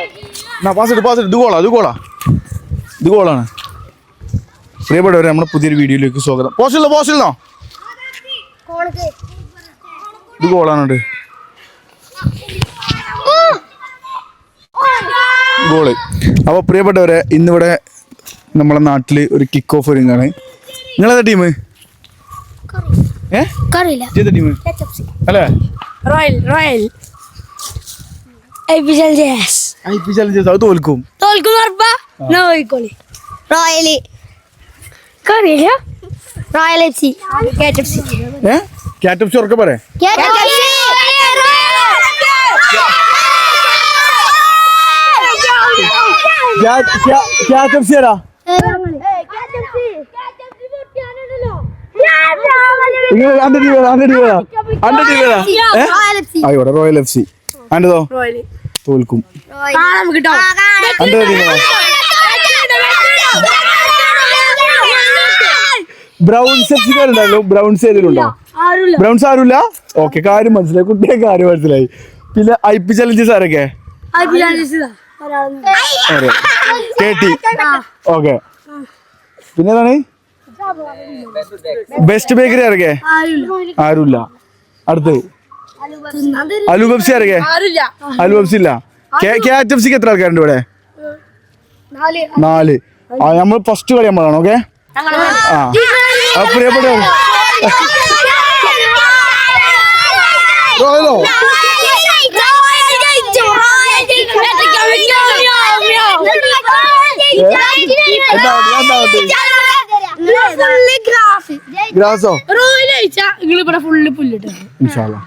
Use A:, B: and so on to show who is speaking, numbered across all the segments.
A: എന്നാ പാസ് ഇട്ട് പാസ് ഇട്ട് ഇത് ഗോളാ ഇത് ഗോളാണ് പ്രിയപ്പെട്ടവരെ നമ്മുടെ പുതിയൊരു വീഡിയോയിലേക്ക് സ്വാഗതം. പോസ്റ്റിലോ പോസ്റ്റിലോ ഇത് ഗോളാണ് ഗോൾ അപ്പോൾ പ്രിയപ്പെട്ടവരെ ഇന്നിവിടെ നമ്മളെ നാട്ടിൽ ഒരു കിക്ക് ഓഫ് ഒരുങ്ങാണ് നിങ്ങളേതാ ടീം ടീം അല്ലേ?
B: റോയൽ റോയൽ എപ്പിസൽ ജേസ്
A: ഐ പി അത് തോൽക്കും.
B: ഉറപ്പാ? Royal. കറിയില്ല royal F C cat F C
A: ഏ? ഏ ആയിക്കോട്ടെ റോയൽ എഫ് സി അന്റെതോ തോൽക്കും അന്റെ ടീം ഏതാ ബ്രൗൺസ് ഏതെങ്കിലും ബ്രൗൺസ് ആരുമില്ല ഓക്കെ കാര്യം മനസ്സിലായി കുട്ടിയെ കാര്യം മനസ്സിലായി പിന്നെ ഐ പി ചലഞ്ചസ് ആരൊക്കെ അതെ കെ ടി ഓക്കെ പിന്നെ ഏതാണ് ബെസ്റ്റ് ബേക്കറി ആരൊക്കെ ആരുമില്ല അടുത്ത് അലു ബബ്സി ആരൊക്കെ? അലു ബബ്സി ഇല്ല. കെ എച്ച് എഫ് സിക്ക് എത്ര ആൾക്കാരുണ്ട് ഇവിടെ? നാല്. ആ നമ്മൾ ഫസ്റ്റ് കളി നമ്മളാണ് ഓക്കെ ആ. പ്രിയപ്പെട്ട റോയലോ? ഗ്രാസോ
B: നിങ്ങളിവിടെ ഫുള്ള് പുല്ലിട്ട്
A: ഇൻഷാല്ലാ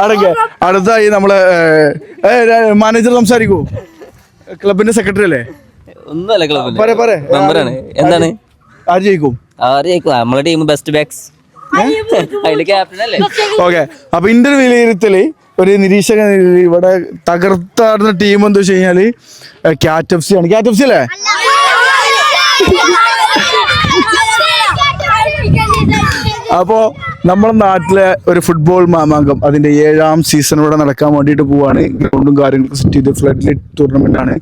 A: അടക്കെ അടുത്തായി നമ്മളെ മാനേജർ സംസാരിക്കൂ ക്ലബിന്റെ സെക്രട്ടറി അല്ലേ
C: ഒന്നുമല്ല ക്ലബിൽ
A: പറ പറ
C: മെമ്പറാണ് എന്താണ്
A: ആര് ജയിക്കും
C: ആരെയായിരിക്കും നമ്മളെ ടീം ബെസ്റ്റ് ബാക്സ് അതിൽ ക്യാപ്റ്റൻ അല്ലേ
A: ഓക്കെ അപ്പൊ ഇന്റെ ഒരു വിലയിരുത്തൽ ഒരു നിരീക്ഷകൻ ഇവിടെ തകർത്താടുന്ന ടീം എന്താ വെച്ച് കഴിഞ്ഞാൽ ക്യാറ്റ് എഫ് സി ആണ് ക്യാറ്റ് എഫ് സി അല്ലേ അപ്പോ നമ്മുടെ നാട്ടിലെ ഒരു ഫുട്ബോൾ മാമാങ്കം അതിന്റെ ഏഴാം സീസൺ ഇവിടെ നടക്കാൻ വേണ്ടിയിട്ട് പോവാണ്. ഗ്രൗണ്ടും കാര്യങ്ങളും സെറ്റ് ചെയ്ത് ഫ്ലഡ് ലൈറ്റ് ടൂർണമെന്റ് ആണ്.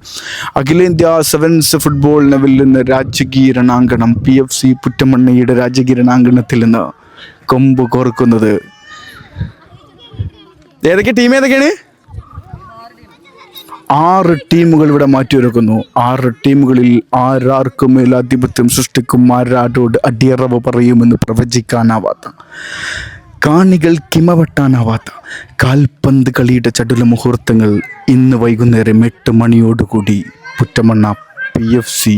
A: അഖിലേന്ത്യാ സെവൻസ് ഫുട്ബോളിനെ വെല്ലുന്ന നിന്ന് രണാങ്കണം പി എഫ് സി പുറ്റമണ്ണയുടെ രാജകീയ രണാങ്കണത്തിൽ നിന്ന് കൊമ്പ് കോർക്കുന്നത്. ഏതൊക്കെ ടീം ഏതൊക്കെയാണ്? ആറ് ടീമുകൾ ഇവിടെ മാറ്റിയൊരുക്കുന്നു. ആറ് ടീമുകളിൽ ആരാർക്കും മേലാധിപത്യം സൃഷ്ടിക്കും ആരാരോട് അടിയറവ് പറയുമെന്ന് പ്രവചിക്കാനാവാത്ത കാണികൾ കിമവട്ടാനാവാത്ത കാൽപന്ത് കളിയുടെ ചടുല മുഹൂർത്തങ്ങൾ ഇന്ന് വൈകുന്നേരം എട്ട് മണിയോടുകൂടി Puttamanna P F C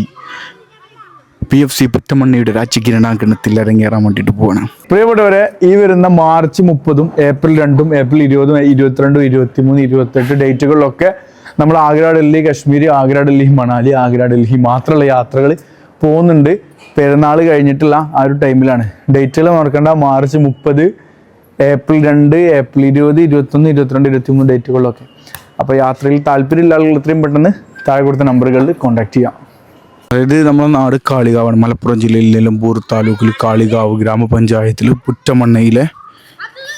A: P F C പുറ്റമണ്ണയുടെ രാജ്യകിരണാങ്കണത്തിൽ അരങ്ങേറാൻ വേണ്ടിയിട്ട് പോകണം പ്രിയപ്പെട്ടവരെ ഈ വരുന്ന മാർച്ച് മുപ്പതും ഏപ്രിൽ രണ്ടും ഏപ്രിൽ ഇരുപതും ഇരുപത്തിരണ്ടും ഇരുപത്തിമൂന്ന് ഇരുപത്തെട്ട് ഡേറ്റുകളിലൊക്കെ നമ്മൾ ആഗ്ര ഡൽഹി കശ്മീർ ആഗ്ര ഡൽഹി മണാലി ആഗ്ര ഡൽഹി മാത്രമുള്ള യാത്രകൾ പോകുന്നുണ്ട്. പെരുന്നാൾ കഴിഞ്ഞിട്ടുള്ള ആ ഒരു ടൈമിലാണ്. ഡേറ്റുകൾ മറക്കേണ്ട. മാർച്ച് മുപ്പത് ഏപ്രിൽ രണ്ട് ഏപ്രിൽ ഇരുപത് ഇരുപത്തൊന്ന് ഇരുപത്തിരണ്ട് ഇരുപത്തിമൂന്ന് ഡേറ്റുകളിലൊക്കെ അപ്പോൾ യാത്രയിൽ താല്പര്യമുള്ള ആളുകൾ എത്രയും പെട്ടെന്ന് താഴെ കൊടുത്ത നമ്പറുകളിൽ കോൺടാക്ട് ചെയ്യാം. അതായത് നമ്മുടെ നാട് കാളികാവാണ്. മലപ്പുറം ജില്ലയിൽ നിലമ്പൂർ താലൂക്കിൽ കാളികാവ് ഗ്രാമപഞ്ചായത്തിൽ പുറ്റമണ്ണയിലെ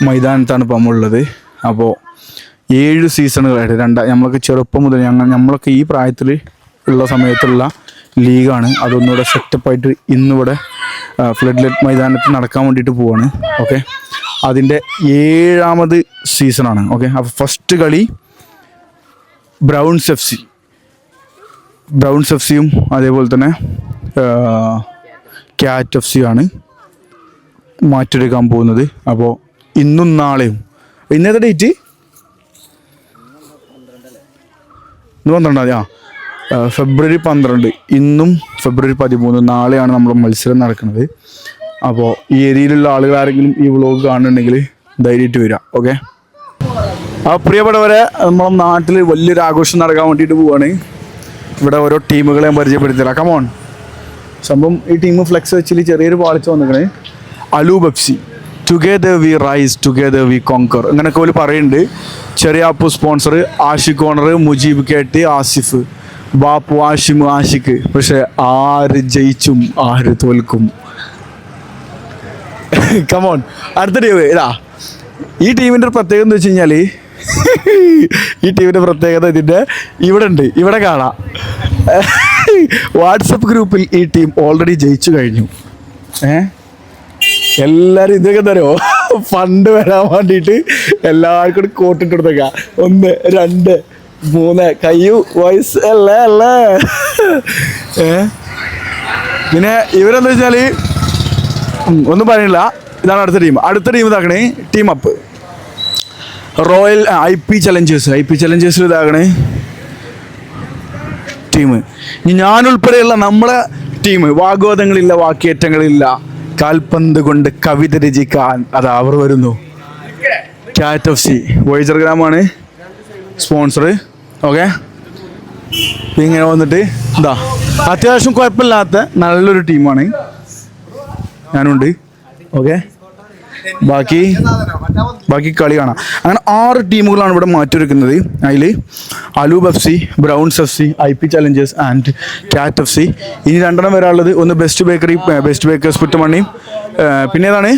A: മൈതാനത്താണ് ഇപ്പം നമ്മളുള്ളത്. അപ്പോൾ ഏഴ് സീസണുകളായിട്ട് രണ്ടാ നമ്മളൊക്കെ ചെറുപ്പം മുതൽ ഞങ്ങൾ നമ്മളൊക്കെ ഈ പ്രായത്തിൽ ഉള്ള സമയത്തുള്ള ലീഗാണ്. അതൊന്നുകൂടെ സെറ്റപ്പായിട്ട് ഇന്നിവിടെ ഫ്ലഡ് ലൈറ്റ് മൈതാനത്ത് നടക്കാൻ വേണ്ടിയിട്ട് പോവാണ്. ഓക്കെ അതിന്റെ ഏഴാമത് സീസണാണ്. ഓക്കെ അപ്പോൾ ഫസ്റ്റ് കളി browns F C. Browns F സിയും അതേപോലെ തന്നെ ക്യാറ്റ് എഫ് സിയുമാണ് മാറ്റെടുക്കാൻ പോകുന്നത്. അപ്പോൾ ഇന്നും നാളെയും. ഇന്നത്തെ ഡേറ്റ് ഇന്ന് പന്ത്രണ്ടാം തീയതി ആ. ഫെബ്രുവരി പന്ത്രണ്ട്. ഇന്നും ഫെബ്രുവരി പതിമൂന്ന്. നാളെയാണ് നമ്മൾ മത്സരം നടക്കുന്നത്. അപ്പോൾ ഈ ഏരിയയിലുള്ള ആളുകൾ ആരെങ്കിലും ഈ വ്ളോഗ് കാണുന്നുണ്ടെങ്കിൽ ധൈര്യമായിട്ട് വരിക ഓക്കെ ആ പ്രിയപ്പെട്ടവരെ നമ്മളെ നാട്ടിൽ വലിയൊരു ആഘോഷം നടക്കാൻ വേണ്ടിയിട്ട് പോവുകയാണ് ഇവിടെ ഓരോ ടീമുകളെ ഞാൻ പരിചയപ്പെടുത്തില്ല കമോൺ സംഭവം ഈ ടീം ഫ്ലെക്സ് വെച്ചിൽ ചെറിയൊരു പാളിച്ച വന്നിരിക്കണേ. അലു ബെപ്സി together we rise together we conquer അങ്ങനെയൊക്കെ ഒരു പറയുന്നുണ്ട് ചെറിയ അപ്പു സ്പോൺസർ ആഷിഖ് ഓണർ മുജീബ് കേട്ടി ആസിഫ്. ബാപ്പു ആഷിമു ആഷിഖ്. പക്ഷെ ആര് ജയിച്ചും ആര് തോൽക്കും? കമോൺ അടുത്ത ടീം ഇതാ. ഈ ടീമിന്റെ പ്രത്യേകത എന്ന് വെച്ച് കഴിഞ്ഞാൽ ഈ ടീമിന്റെ പ്രത്യേകത ഇതിന്റെ ഇവിടെ ഉണ്ട്. ഇവിടെ കാണാം. വാട്സപ്പ് ഗ്രൂപ്പിൽ ഈ ടീം ഓൾറെഡി ജയിച്ചു കഴിഞ്ഞു. ഏ? എല്ലാവരും ഇതൊക്കെ തരുമോ ഫണ്ട് വരാൻ വേണ്ടിയിട്ട് എല്ലാവർക്കും കൂടി കോട്ടിട്ട് കൊടുത്തേക്ക. ഒന്ന് രണ്ട് മൂന്ന്. കയ്യു വയസ്സ് അല്ലേ അല്ലേ? ഏ? പിന്നെ ഇവരെന്താ വെച്ചാൽ ഒന്നും പറയണില്ല. ഇതാണ് അടുത്ത ടീം അടുത്ത team ഇതാക്കണേ team up royal I P challengers I P ചലഞ്ചേഴ്സിൽ ഇതാകണേ ടീം ഇനി ഞാനുൾപ്പെടെയുള്ള നമ്മളെ ടീം വാഗ്വാദങ്ങളില്ല വാക്കേറ്റങ്ങളില്ല. കാൽപന്ത് കൊണ്ട് കവിത രചിക്കാൻ അത് അവർ വരുന്നു. ക്യാറ്റ് ഓഫ് സി വോയിസർ ഗ്രാമാണ്. സ്പോൺസർ ഓക്കെ ഇങ്ങനെ വന്നിട്ട് ഇതാ. അത്യാവശ്യം കുഴപ്പമില്ലാത്ത നല്ലൊരു ടീമാണ് ഞാനുണ്ട്. ഓക്കെ ബാക്കി ബാക്കി കളി കാണാം. അങ്ങനെ ആറ് ടീമുകളാണ് ഇവിടെ മാറ്റിവെക്കുന്നത് അതിൽ അലൂബ് F C browns F C I P challengers and cat F C. ഇനി രണ്ടെണ്ണം വരാനുള്ളത് ഒന്ന് ബെസ്റ്റ് ബേക്കറി ബെസ്റ്റ് ബേക്കേഴ്സ് പുറ്റമണ്ണി പിന്നെ ഏതാണ്?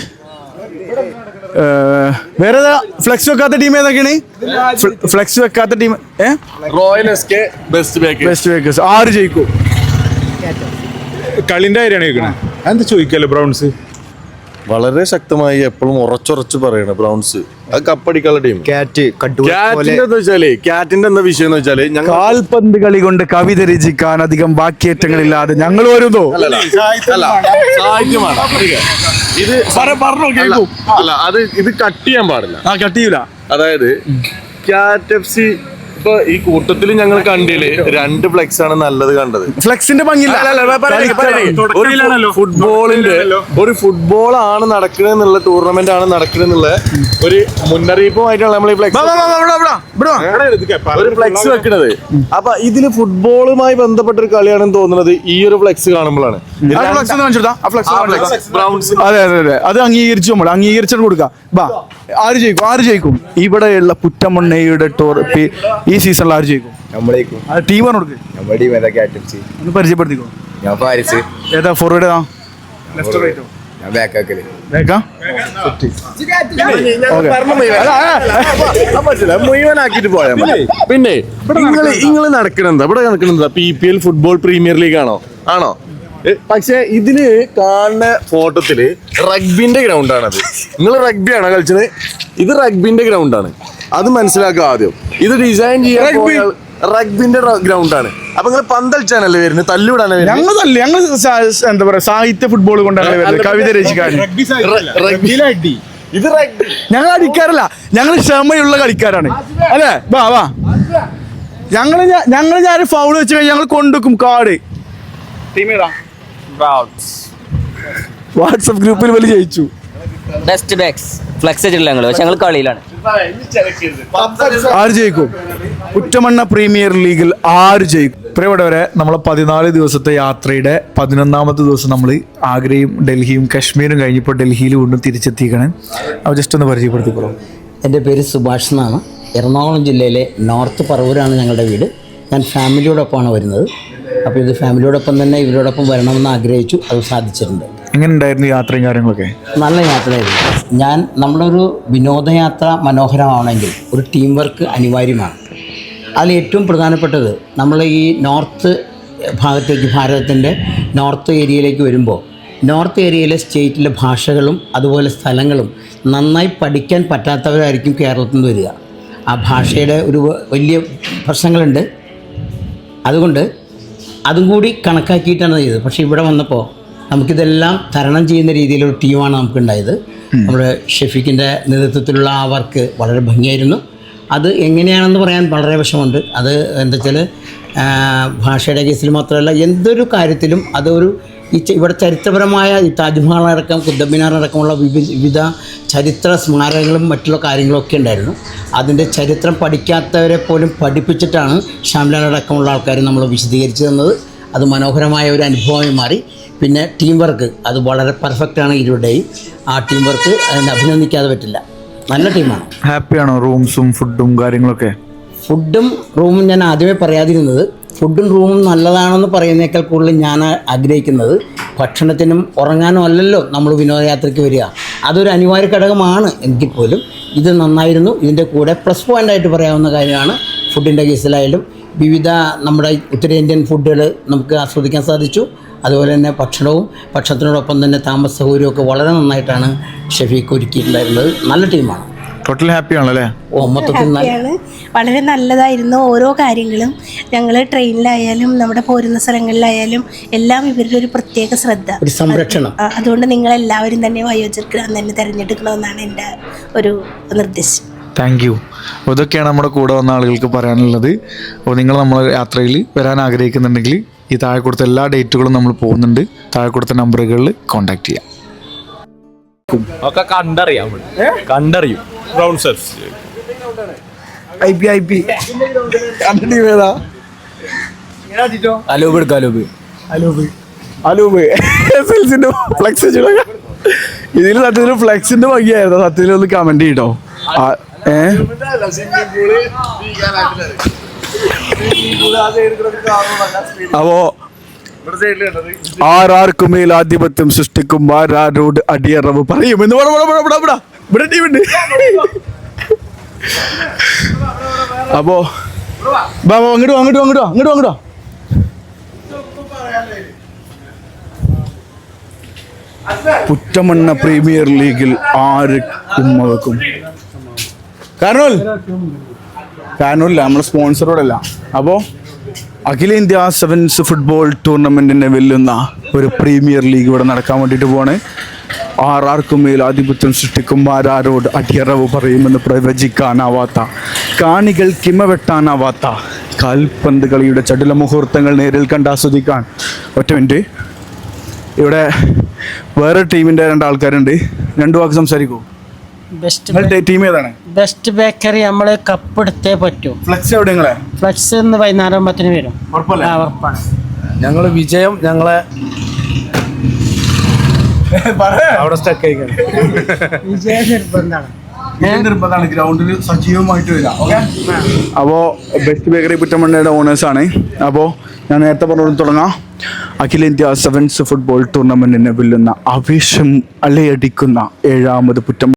A: വേറെ ഏതാ ഫ്ലെക്സ് വെക്കാത്ത ടീം ഏതൊക്കെയാണ്? ഫ്ലെക്സ് വെക്കാത്ത team
D: royal S K best back
A: best bakers. ആര് ജയിക്കും?
D: കളിന്റെ കാര്യമാണ് ചോദിക്കണേ എന്താ ചോദിക്കല്ലോ ബ്രൗൺസ്?
E: വളരെ ശക്തമായി എപ്പോഴും ഉറച്ചുറച്ച് പറയണ ബ്രൗൺസ് അത് കപ്പടിക്കാനുള്ള ടീം
F: കാറ്റ് കട്ടൂർ പോലെ
E: ക്യാറ്റിന്റെ വെച്ചാൽ ക്യാറ്റിന്റെ എന്താ വിഷയം എന്ന് വെച്ചാൽ ഞങ്ങൾ
A: കാൽപന്ത് കളി കൊണ്ട് കവിത രചിക്കാൻ അധികം വാക്യേറ്റങ്ങളില്ലാതെ ഞങ്ങൾ വരുന്നോ.
E: അല്ല സാഹിത്യമാണ്. ഇത്
A: പറഞ്ഞു
E: അല്ല, അല്ല അത് ഇത് കട്ട് ചെയ്യാൻ പാടില്ല.
A: ആ കട്ട് ചെയ്യൂല.
E: അതായത് ക്യാറ്റ് എഫ് സി ഇപ്പൊ ഈ കൂട്ടത്തിൽ ഞങ്ങൾ കണ്ടിൽ രണ്ട് ഫ്ലെക്സ് ആണ് നല്ലത് കണ്ടത്.
A: ഫ്ലെക്സിന്റെ ഭംഗിയില്ല.
E: ഫുട്ബോളിന്റെ ഒരു ഫുട്ബോൾ ആണ് നടക്കണെന്നുള്ള ടൂർണമെന്റ് ആണ് നടക്കണെന്നുള്ള ഒരു മുന്നറിയിപ്പുമായിട്ടാണ് നമ്മൾ ഈ ഫ്ലെക്സ് ഒരു ഫ്ലെക്സ് വെക്കണത്. അപ്പൊ ഇതിൽ ഫുട്ബോളുമായി ബന്ധപ്പെട്ട ഒരു കളിയാണെന്ന് തോന്നുന്നത് ഈ ഒരു ഫ്ലെക്സ് കാണുമ്പോഴാണ്. ബ്രൗൺസ്
A: അതെ അതെ അതെ. അത് അംഗീകരിച്ചു നമ്മൾ അംഗീകരിച്ചിട്ട് കൊടുക്കാം. ബാ ആര് ജയിക്കും? ആര് ജയിക്കും? ഇവിടെയുള്ള പുറ്റമുണ്ണയുടെ ടൂർ ഈ സീസണിൽ ആര് ജയിക്കും?
F: നമ്മളേക്കും.
A: ആ ടീം കൊടുക്ക്? ഒന്ന് പരിചയപ്പെടുത്തിക്കോ.
F: ഞാൻ
A: ഏതാ ഫോർവേഡ് ഏതാ?
F: ഞാൻ
A: ബാക്കാക്കൽ
E: മുഴുവനാക്കിട്ട് പിന്നെ നിങ്ങൾ നിങ്ങൾ നടക്കണെന്താ ഇവിടെ നടക്കണെന്താ P P L football premier league ആണോ? ആണോ? പക്ഷെ പക്ഷേ ഇതിൽ കാണുന്ന ഫോട്ടോത്തിൽ റഗ്ബിന്റെ ഗ്രൗണ്ട് ആണത്. നിങ്ങൾ റഗ്ബി ആണോ കളിച്ചത്? ഇത് റഗ്ബിന്റെ ഗ്രൗണ്ട് ആണ്. അത് മനസ്സിലാക്കുക ആദ്യം. ഇത് ഡിസൈൻ ചെയ്യാൻ റഗ്ബിന്റെ ഗ്രൗണ്ട് ആണ്. അപ്പൊ നിങ്ങൾ പന്തളിച്ചാണല്ലേ വരുന്നത് തല്ലുവിടാണ് വരുന്നത്?
A: ഞങ്ങൾ തല്ലി ഞങ്ങൾ എന്താ പറയാ സാഹിത്യ ഫുട്ബോൾ കൊണ്ടാണ് വരുന്നത് കവിത രചിക്കാൻ
E: റഗ്ബി ഇത് റഗ്ബി.
A: ഞങ്ങൾ അടിക്കാറില്ല. ഞങ്ങൾ ക്ഷമയുള്ള കളിക്കാരാണ്. അല്ലേ? വാ വാ. ഞങ്ങൾ ഞങ്ങൾ ഞാൻ ഫൗൾ വെച്ച് കഴിഞ്ഞാൽ ഞങ്ങൾ കൊണ്ടുവെക്കും കാർഡ് വാട്സപ്പ് ഗ്രൂപ്പിൽ വലിയ ജയിച്ചു.
C: ബെസ്റ്റ് ബാക്സ് ഫ്ലെക്സ് വെച്ചിട്ടില്ല ഞങ്ങൾ പക്ഷെ ഞങ്ങൾ കളിയിലാണ്.
A: ആര് ജയിക്കും? കുറ്റമണ്ണ പ്രീമിയർ ലീഗിൽ ആര് ജയിക്കും? പ്രിയപ്പെട്ടവരെ നമ്മൾ പതിനാല് ദിവസത്തെ യാത്രയുടെ പതിനൊന്നാമത്തെ ദിവസം നമ്മൾ ആഗ്രയും ഡൽഹിയും കശ്മീരും കഴിഞ്ഞപ്പോൾ ഡൽഹിയിൽ വീണ്ടും തിരിച്ചെത്തിക്കണം അപ്പോൾ ജസ്റ്റ് ഒന്ന് പരിചയപ്പെടുത്തിക്കോളൂ.
G: എന്റെ പേര് സുഭാഷ് എന്നാണ്. എറണാകുളം ജില്ലയിലെ നോർത്ത് പറവൂരാണ് ഞങ്ങളുടെ വീട്. ഞാൻ ഫാമിലിയോടൊപ്പമാണ് വരുന്നത്. അപ്പോൾ ഇത് ഫാമിലിയോടൊപ്പം തന്നെ ഇവരോടൊപ്പം വരണമെന്ന് ആഗ്രഹിച്ചു. അത് സാധിച്ചിട്ടുണ്ട്.
A: എങ്ങനെ ഉണ്ടായിരുന്നു യാത്രയും കാര്യങ്ങളൊക്കെ?
G: നല്ല യാത്രയായിരുന്നു. ഞാൻ നമ്മളൊരു വിനോദയാത്ര മനോഹരമാണെങ്കിൽ ഒരു ടീം വർക്ക് അനിവാര്യമാണ്. അതിൽ ഏറ്റവും പ്രധാനപ്പെട്ടത് നമ്മൾ ഈ നോർത്ത് ഭാഗത്തേക്ക് ഭാരതത്തിന്റെ നോർത്ത് ഏരിയയിലേക്ക് വരുമ്പോൾ നോർത്ത് ഏരിയയിലെ സ്റ്റേറ്റിലെ ഭാഷകളും അതുപോലെ സ്ഥലങ്ങളും നന്നായി പഠിക്കാൻ പറ്റാത്തവരായിരിക്കും കേരളത്തിൽ നിന്ന് വരിക. ആ ഭാഷയുടെ ഒരു വലിയ പ്രശ്നങ്ങളുണ്ട്. അതുകൊണ്ട് അതും കൂടി കണക്കാക്കിയിട്ടാണ് ചെയ്തത്. പക്ഷേ ഇവിടെ വന്നപ്പോൾ നമുക്കിതെല്ലാം തരണം ചെയ്യുന്ന രീതിയിലൊരു ടീമാണ് നമുക്കുണ്ടായത്. നമ്മുടെ ഷെഫിക്കിന്റെ നേതൃത്വത്തിലുള്ള ആ വർക്ക് വളരെ ഭംഗിയായിരുന്നു. അത് എങ്ങനെയാണെന്ന് പറയാൻ വളരെ വിഷമമുണ്ട്. അത് എന്താ വെച്ചാൽ ഭാഷയുടെ കേസിൽ മാത്രമല്ല എന്തൊരു കാര്യത്തിലും അതൊരു ഈ ഇവിടെ ചരിത്രപരമായ ഈ താജ്മഹൽ അടക്കം കുത്തബ് മിനാർ അടക്കമുള്ള വിവിധ ചരിത്ര സ്മാരകങ്ങളും മറ്റുള്ള കാര്യങ്ങളൊക്കെ ഉണ്ടായിരുന്നു. അതിന്റെ ചരിത്രം പഠിക്കാത്തവരെ പോലും പഠിപ്പിച്ചിട്ടാണ് ഷാംലാൽ അടക്കമുള്ള ആൾക്കാർ നമ്മൾ വിശദീകരിച്ചു തന്നത്. അത് മനോഹരമായ ഒരു അനുഭവമായി മാറി. പിന്നെ ടീം വർക്ക് അത് വളരെ പെർഫെക്റ്റാണ് ഇരുവരുടെയും ആ ടീം വർക്ക് അതിനെ അഭിനന്ദിക്കാതെ പറ്റില്ല. നല്ല ടീമാണ്
A: ഹാപ്പിയാണോ റൂംസും ഫുഡും കാര്യങ്ങളൊക്കെ?
G: ഫുഡും റൂമും ഞാൻ ആദ്യമേ പറയാതിരുന്നത്. ഫുഡും റൂമും നല്ലതാണെന്ന് പറയുന്നേക്കാൾ കൂടുതൽ ഞാൻ ആഗ്രഹിക്കുന്നത്. ഭക്ഷണത്തിനും ഉറങ്ങാനും അല്ലല്ലോ നമ്മൾ വിനോദയാത്രയ്ക്ക് വരിക. അതൊരു അനിവാര്യ ഘടകമാണ് എങ്കിൽ പോലും ഇത് നന്നായിരുന്നു. ഇതിന്റെ കൂടെ പ്ലസ് പോയിന്റായിട്ട് പറയാവുന്ന കാര്യമാണ് ഫുഡിന്റെ കേസിലായാലും വിവിധ നമ്മുടെ ഉത്തരേന്ത്യൻ ഫുഡുകൾ നമുക്ക് ആസ്വദിക്കാൻ സാധിച്ചു. അതുപോലെ തന്നെ ഭക്ഷണവും ഭക്ഷണത്തിനോടൊപ്പം തന്നെ താമസ സൗകര്യവും ഒക്കെ വളരെ നന്നായിട്ടാണ് ഷെഫീഖ് ഒരുക്കിയിട്ടുണ്ടായിരുന്നത്. നല്ല ടീമാണ്.
A: ടോട്ടൽ ഹാപ്പി ആണല്ലേ?
G: ഓ മൊത്തത്തിൽ
H: വളരെ നല്ലതായിരുന്നു ഓരോ കാര്യങ്ങളും. ഞങ്ങൾ ട്രെയിനിലായാലും നമ്മുടെ പോരുന്ന സ്ഥലങ്ങളിലായാലും എല്ലാം ഇവരുടെ ഒരു പ്രത്യേക ശ്രദ്ധ.
G: ഒരു സംരക്ഷണം.
H: അതുകൊണ്ട് നിങ്ങൾ എല്ലാവരും തന്നെ വയോജഗ്രാം തന്നെ തിരഞ്ഞെടുക്കണമെന്നാണ് എന്റെ ഒരു നിർദ്ദേശം.
A: താങ്ക് യു അപ്പോൾ ഇതൊക്കെയാണ് നമ്മുടെ കൂടെ വന്ന ആളുകൾക്ക് പറയാനുള്ളത്. അപ്പോൾ നിങ്ങൾ നമ്മളെ യാത്രയിൽ വരാൻ ആഗ്രഹിക്കുന്നുണ്ടെങ്കിൽ ഈ താഴെ കൊടുത്ത എല്ലാ ഡേറ്റുകളും നമ്മൾ പോകുന്നുണ്ട്. താഴെ കൊടുത്ത നമ്പറുകളിൽ കോൺടാക്ട് ചെയ്യാം.
C: ഒക്കെ കണ്ടറിയാം കണ്ടറിയും.
D: Browns F C
A: I P I P. Team ഏതാ
C: അലൂബ് എടുക്കാം അലൂബ്.
A: അലൂബ്. അലൂബ്. എസ് എൽ സിന്റെ ഫ്ലെക്സ് ഇതിൽ സത്യത്തിൽ ഫ്ലെക്സിന്റെ ഭംഗിയായിരുന്നു സത്യത്തിൽ ഒന്ന് കമന്റ് ചെയ്യട്ടോ. ഏ? അപ്പോ ആരാർക്കും ആധിപത്യം സൃഷ്ടിക്കും ആരാരോട് അടിയറവ് പറയുമെന്ന് ഇവിടെ അപ്പോ പുറ്റമണ്ണ പ്രീമിയർ ലീഗിൽ ആര് ഉമ്മ വെക്കും? കാരണോൽ നമ്മൾ സ്പോൺസറോടല്ല. അപ്പോൾ അഖിലേന്ത്യാ സെവൻസ് ഫുട്ബോൾ ടൂർണമെന്റിനെ വെല്ലുന്ന ഒരു പ്രീമിയർ ലീഗ് ഇവിടെ നടക്കാൻ വേണ്ടിയിട്ട് പോവാണ്. ആറാർക്കും മേൽ ആധിപത്യം സൃഷ്ടിക്കും ആരാരോട് അടിയറവ് പറയുമെന്ന് പ്രവചിക്കാനാവാത്ത കാണികൾ കിമ വെട്ടാനാവാത്ത കാൽപന്ത് കളിയുടെ ചടുല മുഹൂർത്തങ്ങൾ നേരിൽ കണ്ട് ആസ്വദിക്കാൻ. ഒറ്റ മിനിറ്റ്. ഇവിടെ വേറെ ടീമിന്റെ രണ്ടാൾക്കാരുണ്ട്. രണ്ടു വാക്ക് സംസാരിക്കൂ.
I: ബെസ്റ്റ്
A: ടീം ഏതാണ്?
I: ബെസ്റ്റ് ബേക്കറി നമ്മൾ കപ്പ് എടുത്തേ പറ്റൂ.
A: ഫ്ലക്സ് എവിടെ നിങ്ങളെ?
I: ഫ്ലക്സ് ഇന്ന് വൈകുന്നേരം ആകുമ്പത്തിന് വരും.
A: ഉറപ്പല്ലേ?
I: ആ ഉറപ്പാണ്.
C: ഞങ്ങൾ വിജയം ഞങ്ങളെ അവിടെ സ്റ്റക്ക് ആയിക്കണം
I: വിജയ നിർബന്ധമാണ്.
A: നിർബന്ധമാണ്. ഗ്രൗണ്ടിൽ സജീവമായിട്ട് വരാം. ഓക്കെ അപ്പോൾ ബെസ്റ്റ് ബേക്കറി പുറ്റമണ്ണയുടെ ഓണേഴ്സ് ആണ്. അപ്പോൾ ഞാൻ നേരത്തെ പറഞ്ഞു തുടങ്ങാം. അഖിലേന്ത്യാ സെവൻസ് ഫുട്ബോൾ ടൂർണമെന്റിനെ വെല്ലുന്ന ആവേശം അലയടിക്കുന്ന ഏഴാമത് പുറ്റം